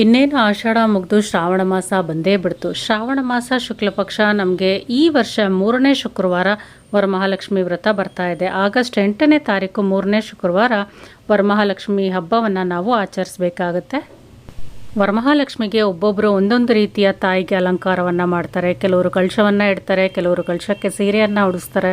ಇನ್ನೇನು ಆಷಾಢ ಮುಗಿದು ಶ್ರಾವಣ ಮಾಸ ಬಂದೇ ಬಿಡ್ತು. ಶ್ರಾವಣ ಮಾಸ ಶುಕ್ಲ ಪಕ್ಷ ನಮಗೆ ಈ ವರ್ಷ ಮೂರನೇ ಶುಕ್ರವಾರ ವರಮಹಾಲಕ್ಷ್ಮಿ ವ್ರತ ಬರ್ತಾ ಇದೆ. ಆಗಸ್ಟ್ ಎಂಟನೇ ತಾರೀಕು ಮೂರನೇ ಶುಕ್ರವಾರ ವರಮಹಾಲಕ್ಷ್ಮಿ ಹಬ್ಬವನ್ನು ನಾವು ಆಚರಿಸ್ಬೇಕಾಗತ್ತೆ. ವರಮಹಾಲಕ್ಷ್ಮಿಗೆ ಒಬ್ಬೊಬ್ಬರು ಒಂದೊಂದು ರೀತಿಯ ತಾಯಿಗೆ ಅಲಂಕಾರವನ್ನು ಮಾಡ್ತಾರೆ. ಕೆಲವರು ಕಳಶವನ್ನು ಇಡ್ತಾರೆ, ಕೆಲವರು ಕಳಶಕ್ಕೆ ಸೀರೆಯನ್ನು ಉಡಿಸ್ತಾರೆ.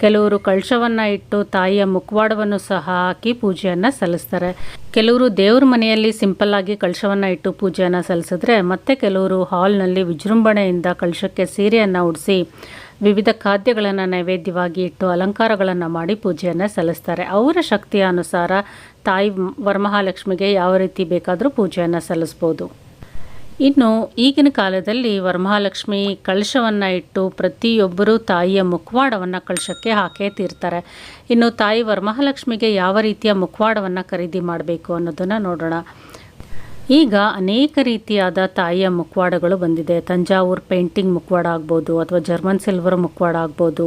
ಕೆಲವರು ಕಳಶವನ್ನು ಇಟ್ಟು ತಾಯಿಯ ಮುಖವಾಡವನ್ನು ಸಹ ಹಾಕಿ ಪೂಜೆಯನ್ನು ಸಲ್ಲಿಸ್ತಾರೆ. ಕೆಲವರು ದೇವ್ರ ಮನೆಯಲ್ಲಿ ಸಿಂಪಲ್ ಆಗಿ ಕಳಶವನ್ನು ಇಟ್ಟು ಪೂಜೆಯನ್ನು ಸಲ್ಲಿಸಿದ್ರೆ ಮತ್ತೆ ಕೆಲವರು ಹಾಲ್ನಲ್ಲಿ ವಿಜೃಂಭಣೆಯಿಂದ ಕಳಶಕ್ಕೆ ಸೀರೆಯನ್ನು ಉಡಿಸಿ ವಿವಿಧ ಖಾದ್ಯಗಳನ್ನು ನೈವೇದ್ಯವಾಗಿ ಇಟ್ಟು ಅಲಂಕಾರಗಳನ್ನು ಮಾಡಿ ಪೂಜೆಯನ್ನು ಸಲ್ಲಿಸ್ತಾರೆ. ಅವರ ಶಕ್ತಿಯ ಅನುಸಾರ ತಾಯಿ ವರಮಹಾಲಕ್ಷ್ಮಿಗೆ ಯಾವ ರೀತಿ ಬೇಕಾದರೂ ಪೂಜೆಯನ್ನು ಸಲ್ಲಿಸ್ಬೋದು. ಇನ್ನು ಈಗಿನ ಕಾಲದಲ್ಲಿ ವರಮಹಾಲಕ್ಷ್ಮಿ ಕಳಶವನ್ನು ಇಟ್ಟು ಪ್ರತಿಯೊಬ್ಬರೂ ತಾಯಿಯ ಮುಖವಾಡವನ್ನು ಕಳಶಕ್ಕೆ ಹಾಕೇ ತೀರ್ತಾರೆ. ಇನ್ನು ತಾಯಿ ವರಮಹಾಲಕ್ಷ್ಮಿಗೆ ಯಾವ ರೀತಿಯ ಮುಖವಾಡವನ್ನು ಖರೀದಿ ಮಾಡಬೇಕು ಅನ್ನೋದನ್ನು ನೋಡೋಣ. ಈಗ ಅನೇಕ ರೀತಿಯಾದ ತಾಯಿಯ ಮುಖವಾಡಗಳು ಬಂದಿದೆ. ತಂಜಾವೂರ್ ಪೇಂಟಿಂಗ್ ಮುಖವಾಡ ಆಗ್ಬೋದು, ಅಥವಾ ಜರ್ಮನ್ ಸಿಲ್ವರ್ ಮುಖವಾಡ ಆಗ್ಬೋದು,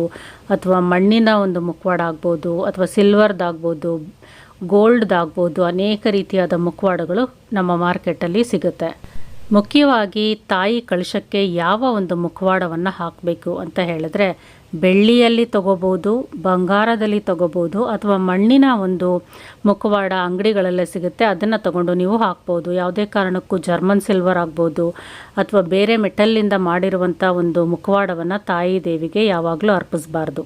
ಅಥವಾ ಮಣ್ಣಿನ ಒಂದು ಮುಖವಾಡ ಆಗ್ಬೋದು, ಅಥವಾ ಸಿಲ್ವರ್ದಾಗ್ಬೋದು ಗೋಲ್ಡ್ದಾಗ್ಬೋದು ಅನೇಕ ರೀತಿಯಾದ ಮುಖವಾಡಗಳು ನಮ್ಮ ಮಾರ್ಕೆಟಲ್ಲಿ ಸಿಗುತ್ತೆ. ಮುಖ್ಯವಾಗಿ ತಾಯಿ ಕಳಶಕ್ಕೆ ಯಾವ ಒಂದು ಮುಖವಾಡವನ್ನು ಹಾಕಬೇಕು ಅಂತ ಹೇಳಿದ್ರೆ ಬೆಳ್ಳಿಯಲ್ಲಿ ತಗೋಬೋದು ಬಂಗಾರದಲ್ಲಿ ತಗೋಬೋದು ಅಥವಾ ಮಣ್ಣಿನ ಒಂದು ಮುಖವಾಡ ಅಂಗಡಿಗಳಲ್ಲೇ ಸಿಗುತ್ತೆ, ಅದನ್ನು ತಗೊಂಡು ನೀವು ಹಾಕ್ಬೋದು. ಯಾವುದೇ ಕಾರಣಕ್ಕೂ ಜರ್ಮನ್ ಸಿಲ್ವರ್ ಆಗ್ಬೋದು ಅಥವಾ ಬೇರೆ ಮೆಟಲ್ಲಿಂದ ಮಾಡಿರುವಂಥ ಒಂದು ಮುಖವಾಡವನ್ನು ತಾಯಿ ದೇವಿಗೆ ಯಾವಾಗಲೂ ಅರ್ಪಿಸಬಾರ್ದು.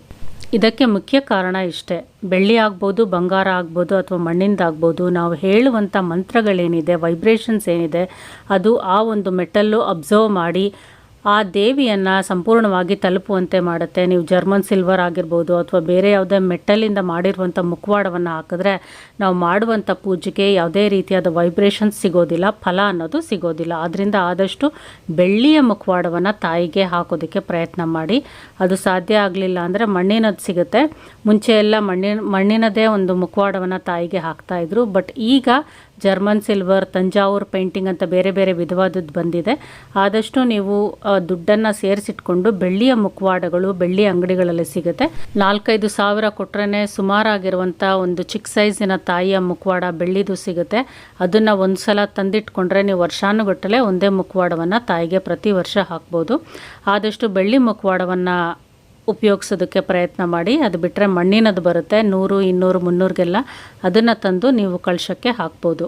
ಇದಕ್ಕೆ ಮುಖ್ಯ ಕಾರಣ ಇಷ್ಟೇ. ಬೆಳ್ಳಿ ಆಗ್ಬೋದು, ಬಂಗಾರ ಆಗ್ಬೋದು ಅಥವಾ ಮಣ್ಣಿಂದಾಗ್ಬೋದು ನಾವು ಹೇಳುವಂಥ ಮಂತ್ರಗಳೇನಿದೆ ವೈಬ್ರೇಷನ್ಸ್ ಏನಿದೆ, ಅದು ಆ ಒಂದು ಮೆಟಲ್ಲು ಅಬ್ಸರ್ವ್ ಮಾಡಿ ಆ ದೇವಿಯನ್ನು ಸಂಪೂರ್ಣವಾಗಿ ತಲುಪುವಂತೆ ಮಾಡುತ್ತೆ. ನೀವು ಜರ್ಮನ್ ಸಿಲ್ವರ್ ಆಗಿರ್ಬೋದು ಅಥವಾ ಬೇರೆ ಯಾವುದೇ ಮೆಟಲಿಂದ ಮಾಡಿರುವಂಥ ಮುಖವಾಡವನ್ನು ಹಾಕಿದ್ರೆ ನಾವು ಮಾಡುವಂಥ ಪೂಜೆಗೆ ಯಾವುದೇ ರೀತಿಯಾದ ವೈಬ್ರೇಷನ್ ಸಿಗೋದಿಲ್ಲ, ಫಲ ಅನ್ನೋದು ಸಿಗೋದಿಲ್ಲ. ಆದ್ದರಿಂದ ಆದಷ್ಟು ಬೆಳ್ಳಿಯ ಮುಖವಾಡವನ್ನು ತಾಯಿಗೆ ಹಾಕೋದಕ್ಕೆ ಪ್ರಯತ್ನ ಮಾಡಿ. ಅದು ಸಾಧ್ಯ ಆಗಲಿಲ್ಲ ಅಂದರೆ ಮಣ್ಣಿನದು ಸಿಗುತ್ತೆ. ಮುಂಚೆ ಎಲ್ಲ ಮಣ್ಣಿನ, ಮಣ್ಣಿನದೇ ಒಂದು ಮುಖವಾಡವನ್ನು ತಾಯಿಗೆ ಹಾಕ್ತಾಯಿದ್ರು ಬಟ್ ಈಗ ಜರ್ಮನ್ ಸಿಲ್ವರ್ ತಂಜಾವೂರ್ ಪೇಂಟಿಂಗ್ ಅಂತ ಬೇರೆ ಬೇರೆ ವಿಧವಾದದ್ದು ಬಂದಿದೆ. ಆದಷ್ಟು ನೀವು ದುಡ್ಡನ್ನು ಸೇರಿಸಿಟ್ಕೊಂಡು ಬೆಳ್ಳಿಯ ಮುಖವಾಡಗಳು, ಬೆಳ್ಳಿ ಅಂಗಡಿಗಳಲ್ಲಿ ಸಿಗುತ್ತೆ. ನಾಲ್ಕೈದು ಸಾವಿರ ಕೊಟ್ರೇ ಸುಮಾರಾಗಿರುವಂಥ ಒಂದು ಚಿಕ್ಕ ಸೈಜಿನ ತಾಯಿಯ ಮುಖವಾಡ ಬೆಳ್ಳಿದು ಸಿಗುತ್ತೆ. ಅದನ್ನು ಒಂದು ಸಲ ತಂದಿಟ್ಕೊಂಡ್ರೆ ನೀವು ವರ್ಷಾನುಗಟ್ಟಲೆ ಒಂದೇ ಮುಖವಾಡವನ್ನು ತಾಯಿಗೆ ಪ್ರತಿ ವರ್ಷ ಹಾಕ್ಬೋದು. ಆದಷ್ಟು ಬೆಳ್ಳಿ ಮುಖವಾಡವನ್ನು ಉಪಯೋಗಿಸೋದಕ್ಕೆ ಪ್ರಯತ್ನ ಮಾಡಿ. ಅದು ಬಿಟ್ಟರೆ ಮಣ್ಣಿನದು ಬರುತ್ತೆ. ನೂರು, ಇನ್ನೂರು, ಮುನ್ನೂರಿಗೆಲ್ಲ ಅದನ್ನು ತಂದು ನೀವು ಕಳಶಕ್ಕೆ ಹಾಕ್ಬೋದು.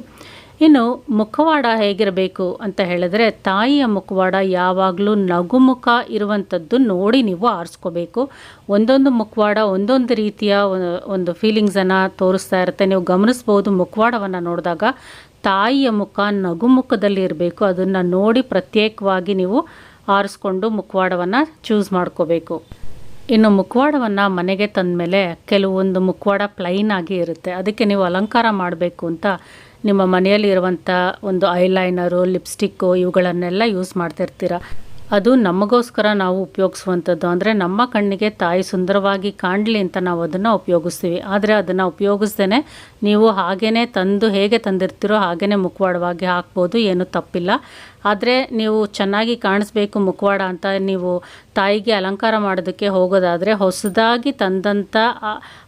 ಇನ್ನು ಮುಖವಾಡ ಹೇಗಿರಬೇಕು ಅಂತ ಹೇಳಿದ್ರೆ ತಾಯಿಯ ಮುಖವಾಡ ಯಾವಾಗಲೂ ನಗುಮುಖ ಇರುವಂಥದ್ದು ನೋಡಿ ನೀವು ಆರಿಸ್ಕೋಬೇಕು. ಒಂದೊಂದು ಮುಖವಾಡ ಒಂದೊಂದು ರೀತಿಯ ಒಂದು ಫೀಲಿಂಗ್ಸನ್ನು ತೋರಿಸ್ತಾ ಇರುತ್ತೆ. ನೀವು ಗಮನಿಸ್ಬೋದು ಮುಖವಾಡವನ್ನು ನೋಡಿದಾಗ ತಾಯಿಯ ಮುಖ ನಗುಮುಖದಲ್ಲಿ ಇರಬೇಕು. ಅದನ್ನು ನೋಡಿ ಪ್ರತ್ಯೇಕವಾಗಿ ನೀವು ಆರಿಸ್ಕೊಂಡು ಮುಖವಾಡವನ್ನು ಚೂಸ್ ಮಾಡ್ಕೋಬೇಕು. ಇನ್ನು ಮುಖವಾಡವನ್ನು ಮನೆಗೆ ತಂದ ಮೇಲೆ ಕೆಲವೊಂದು ಮುಖವಾಡ ಪ್ಲೈನ್ ಆಗಿ ಇರುತ್ತೆ. ಅದಕ್ಕೆ ನೀವು ಅಲಂಕಾರ ಮಾಡಬೇಕು ಅಂತ ನಿಮ್ಮ ಮನೆಯಲ್ಲಿ ಇರುವಂಥ ಒಂದು ಐಲೈನರು ಲಿಪ್ಸ್ಟಿಕ್ಕು ಇವುಗಳನ್ನೆಲ್ಲ ಯೂಸ್ ಮಾಡ್ತಿರ್ತೀರ. ಅದು ನಮಗೋಸ್ಕರ ನಾವು ಉಪಯೋಗಿಸುವಂಥದ್ದು. ಅಂದರೆ ನಮ್ಮ ಕಣ್ಣಿಗೆ ತಾಯಿ ಸುಂದರವಾಗಿ ಕಾಣಲಿ ಅಂತ ನಾವು ಅದನ್ನು ಉಪಯೋಗಿಸ್ತೀವಿ. ಆದರೆ ಅದನ್ನು ಉಪಯೋಗಿಸ್ದೇ ನೀವು ಹಾಗೇ ತಂದು ಹೇಗೆ ತಂದಿರ್ತೀರೋ ಹಾಗೇ ಮುಖವಾಡವಾಗಿ ಹಾಕ್ಬೋದು, ಏನು ತಪ್ಪಿಲ್ಲ. ಆದರೆ ನೀವು ಚೆನ್ನಾಗಿ ಕಾಣಿಸ್ಬೇಕು ಮುಖವಾಡ ಅಂತ ನೀವು ತಾಯಿಗೆ ಅಲಂಕಾರ ಮಾಡೋದಕ್ಕೆ ಹೋಗೋದಾದರೆ ಹೊಸದಾಗಿ ತಂದಂಥ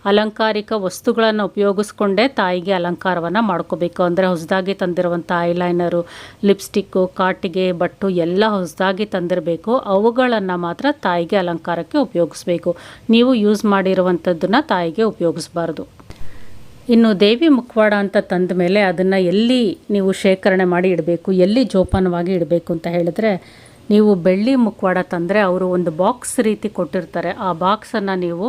ಅಲಂಕಾರಿಕ ವಸ್ತುಗಳನ್ನು ಉಪಯೋಗಿಸ್ಕೊಂಡೇ ತಾಯಿಗೆ ಅಲಂಕಾರವನ್ನು ಮಾಡ್ಕೋಬೇಕು. ಅಂದರೆ ಹೊಸದಾಗಿ ತಂದಿರುವಂಥ ಐಲೈನರು, ಲಿಪ್ಸ್ಟಿಕ್ಕು, ಕಾಟಿಗೆ, ಬಟ್ಟು ಎಲ್ಲ ಹೊಸದಾಗಿ ತಂದಿರಬೇಕು. ಅವುಗಳನ್ನು ಮಾತ್ರ ತಾಯಿಗೆ ಅಲಂಕಾರಕ್ಕೆ ಉಪಯೋಗಿಸ್ಬೇಕು. ನೀವು ಯೂಸ್ ಮಾಡಿರುವಂಥದ್ದನ್ನು ತಾಯಿಗೆ ಉಪಯೋಗಿಸ್ಬಾರ್ದು. ಇನ್ನು ದೇವಿ ಮುಖವಾಡ ಅಂತ ತಂದ ಮೇಲೆ ಅದನ್ನು ಎಲ್ಲಿ ನೀವು ಶೇಖರಣೆ ಮಾಡಿ ಇಡಬೇಕು, ಎಲ್ಲಿ ಜೋಪಾನವಾಗಿ ಇಡಬೇಕು ಅಂತ ಹೇಳಿದ್ರೆ, ನೀವು ಬೆಳ್ಳಿ ಮುಖವಾಡ ತಂದರೆ ಅವರು ಒಂದು ಬಾಕ್ಸ್ ರೀತಿ ಕೊಟ್ಟಿರ್ತಾರೆ. ಆ ಬಾಕ್ಸನ್ನು ನೀವು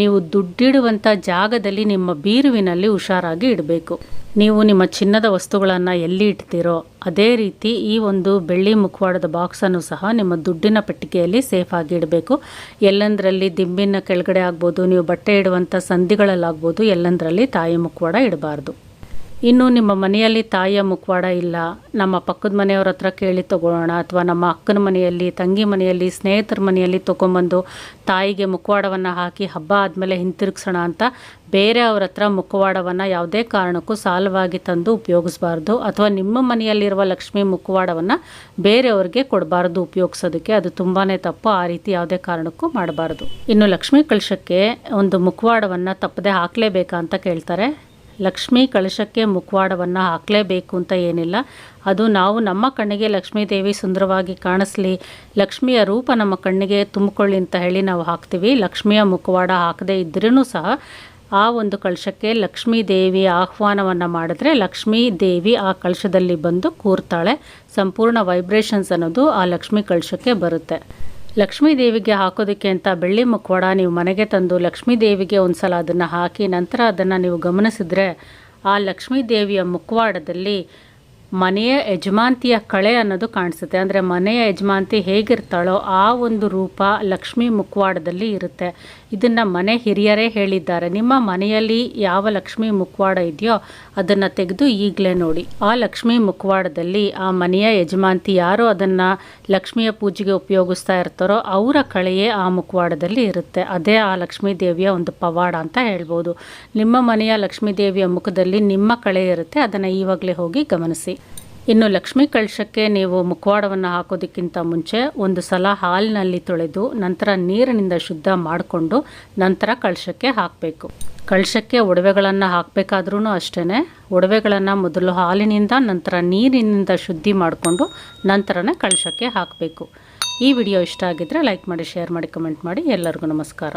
ನೀವು ದುಡ್ಡಿಡುವಂಥ ಜಾಗದಲ್ಲಿ ನಿಮ್ಮ ಬೀರುವಿನಲ್ಲಿ ಹುಷಾರಾಗಿ ಇಡಬೇಕು. ನೀವು ನಿಮ್ಮ ಚಿನ್ನದ ವಸ್ತುಗಳನ್ನು ಎಲ್ಲಿ ಇಡ್ತೀರೋ, ಅದೇ ರೀತಿ ಈ ಒಂದು ಬೆಳ್ಳಿ ಮುಖವಾಡದ ಬಾಕ್ಸನ್ನು ಸಹ ನಿಮ್ಮ ದುಡ್ಡಿನ ಪೆಟ್ಟಿಗೆಯಲ್ಲಿ ಸೇಫಾಗಿ ಇಡಬೇಕು. ಎಲ್ಲಂದರಲ್ಲಿ ದಿಂಬಿನ ಕೆಳಗಡೆ ಆಗ್ಬೋದು, ನೀವು ಬಟ್ಟೆ ಇಡುವಂಥ ಸಂಧಿಗಳಲ್ಲಾಗ್ಬೋದು ಎಲ್ಲಂದರಲ್ಲಿ ತಾಯಿ ಮುಖವಾಡ ಇಡಬಾರ್ದು. ಇನ್ನು ನಿಮ್ಮ ಮನೆಯಲ್ಲಿ ತಾಯಿಯ ಮುಖವಾಡ ಇಲ್ಲ. ನಮ್ಮ ಪಕ್ಕದ ಮನೆಯವ್ರ ಹತ್ರ ಕೇಳಿ ತೊಗೊಳ್ಳೋಣ. ಅಥವಾ ನಮ್ಮ ಅಕ್ಕನ ಮನೆಯಲ್ಲಿ, ತಂಗಿ ಮನೆಯಲ್ಲಿ, ಸ್ನೇಹಿತರ ಮನೆಯಲ್ಲಿ ತೊಗೊಂಬಂದು ತಾಯಿಗೆ ಮುಖವಾಡವನ್ನು ಹಾಕಿ ಹಬ್ಬ ಆದಮೇಲೆ ಹಿಂತಿರುಗಿಸೋಣ ಅಂತ ಬೇರೆ ಅವ್ರ ಹತ್ರ ಮುಖವಾಡವನ್ನು ಯಾವುದೇ ಕಾರಣಕ್ಕೂ ಸಾಲವಾಗಿ ತಂದು ಉಪಯೋಗಿಸ್ಬಾರ್ದು. ಅಥವಾ ನಿಮ್ಮ ಮನೆಯಲ್ಲಿರುವ ಲಕ್ಷ್ಮಿ ಮುಖವಾಡವನ್ನು ಬೇರೆಯವ್ರಿಗೆ ಕೊಡಬಾರ್ದು ಉಪಯೋಗಿಸೋದಕ್ಕೆ. ಅದು ತುಂಬಾ ತಪ್ಪು. ಆ ರೀತಿ ಯಾವುದೇ ಕಾರಣಕ್ಕೂ ಮಾಡಬಾರ್ದು. ಇನ್ನು ಲಕ್ಷ್ಮೀ ಕಳಶಕ್ಕೆ ಒಂದು ಮುಖವಾಡವನ್ನು ತಪ್ಪದೆ ಹಾಕಲೇಬೇಕಾ ಅಂತ ಕೇಳ್ತಾರೆ. ಲಕ್ಷ್ಮೀ ಕಳಶಕ್ಕೆ ಮುಖವಾಡವನ್ನು ಹಾಕಲೇಬೇಕು ಅಂತ ಏನಿಲ್ಲ. ಅದು ನಾವು ನಮ್ಮ ಕಣ್ಣಿಗೆ ಲಕ್ಷ್ಮೀ ದೇವಿ ಸುಂದರವಾಗಿ ಕಾಣಿಸ್ಲಿ, ಲಕ್ಷ್ಮಿಯ ರೂಪ ನಮ್ಮ ಕಣ್ಣಿಗೆ ತುಂಬಿಕೊಳ್ಳಿ ಅಂತ ಹೇಳಿ ನಾವು ಹಾಕ್ತೀವಿ. ಲಕ್ಷ್ಮಿಯ ಮುಖವಾಡ ಹಾಕದೇ ಇದ್ರೂ ಸಹ ಆ ಒಂದು ಕಳಶಕ್ಕೆ ಲಕ್ಷ್ಮೀ ದೇವಿ ಆಹ್ವಾನವನ್ನು ಮಾಡಿದ್ರೆ ಲಕ್ಷ್ಮೀ ದೇವಿ ಆ ಕಳಶದಲ್ಲಿ ಬಂದು ಕೂರ್ತಾಳೆ. ಸಂಪೂರ್ಣ ವೈಬ್ರೇಷನ್ಸ್ ಅನ್ನೋದು ಆ ಲಕ್ಷ್ಮೀ ಕಳಶಕ್ಕೆ ಬರುತ್ತೆ. ಲಕ್ಷ್ಮೀ ದೇವಿಗೆ ಹಾಕೋದಕ್ಕೆ ಅಂತ ಬೆಳ್ಳಿ ಮುಖವಾಡ ನೀವು ಮನೆಗೆ ತಂದು ಲಕ್ಷ್ಮೀ ದೇವಿಗೆ ಒಂದು ಸಲ ಅದನ್ನು ಹಾಕಿ ನಂತರ ಅದನ್ನು ನೀವು ಗಮನಿಸಿದ್ರೆ ಆ ಲಕ್ಷ್ಮೀ ದೇವಿಯ ಮುಖವಾಡದಲ್ಲಿ ಮನೆಯ ಯಜಮಾಂತಿಯ ಕಳೆ ಅನ್ನೋದು ಕಾಣಿಸುತ್ತೆ. ಅಂದರೆ ಮನೆಯ ಯಜಮಾಂತಿ ಹೇಗಿರ್ತಾಳೋ ಆ ಒಂದು ರೂಪ ಲಕ್ಷ್ಮೀ ಮುಖವಾಡದಲ್ಲಿ ಇರುತ್ತೆ. ಇದನ್ನು ಮನೆ ಹಿರಿಯರೇ ಹೇಳಿದ್ದಾರೆ. ನಿಮ್ಮ ಮನೆಯಲ್ಲಿ ಯಾವ ಲಕ್ಷ್ಮೀ ಮುಖವಾಡ ಇದೆಯೋ ಅದನ್ನು ತೆಗೆದು ಈಗಲೇ ನೋಡಿ. ಆ ಲಕ್ಷ್ಮೀ ಮುಖವಾಡದಲ್ಲಿ ಆ ಮನೆಯ ಯಜಮಾಂತಿ ಯಾರು ಅದನ್ನು ಲಕ್ಷ್ಮಿಯ ಪೂಜೆಗೆ ಉಪಯೋಗಿಸ್ತಾ ಇರ್ತಾರೋ ಅವರ ಕಳೆಯೇ ಆ ಮುಖವಾಡದಲ್ಲಿ ಇರುತ್ತೆ. ಅದೇ ಆ ಲಕ್ಷ್ಮೀ ದೇವಿಯ ಒಂದು ಪವಾಡ ಅಂತ ಹೇಳ್ಬೋದು. ನಿಮ್ಮ ಮನೆಯ ಲಕ್ಷ್ಮೀ ದೇವಿಯ ಮುಖದಲ್ಲಿ ನಿಮ್ಮ ಕಳೆ ಇರುತ್ತೆ. ಅದನ್ನು ಈವಾಗಲೇ ಹೋಗಿ ಗಮನಿಸಿ. ಇನ್ನು ಲಕ್ಷ್ಮೀ ಕಳಶಕ್ಕೆ ನೀವು ಮುಖವಾಡವನ್ನು ಹಾಕೋದಕ್ಕಿಂತ ಮುಂಚೆ ಒಂದು ಸಲ ಹಾಲಿನಲ್ಲಿ ತೊಳೆದು ನಂತರ ನೀರಿನಿಂದ ಶುದ್ಧ ಮಾಡಿಕೊಂಡು ನಂತರ ಕಳಶಕ್ಕೆ ಹಾಕಬೇಕು. ಕಳಶಕ್ಕೆ ಒಡವೆಗಳನ್ನು ಹಾಕಬೇಕಾದ್ರೂ ಅಷ್ಟೇ ಒಡವೆಗಳನ್ನು ಮೊದಲು ಹಾಲಿನಿಂದ, ನಂತರ ನೀರಿನಿಂದ ಶುದ್ಧಿ ಮಾಡಿಕೊಂಡು ನಂತರನೇ ಕಳಶಕ್ಕೆ ಹಾಕಬೇಕು. ಈ ವಿಡಿಯೋ ಇಷ್ಟ ಆಗಿದ್ದರೆ ಲೈಕ್ ಮಾಡಿ, ಶೇರ್ ಮಾಡಿ, ಕಮೆಂಟ್ ಮಾಡಿ. ಎಲ್ಲರಿಗೂ ನಮಸ್ಕಾರ.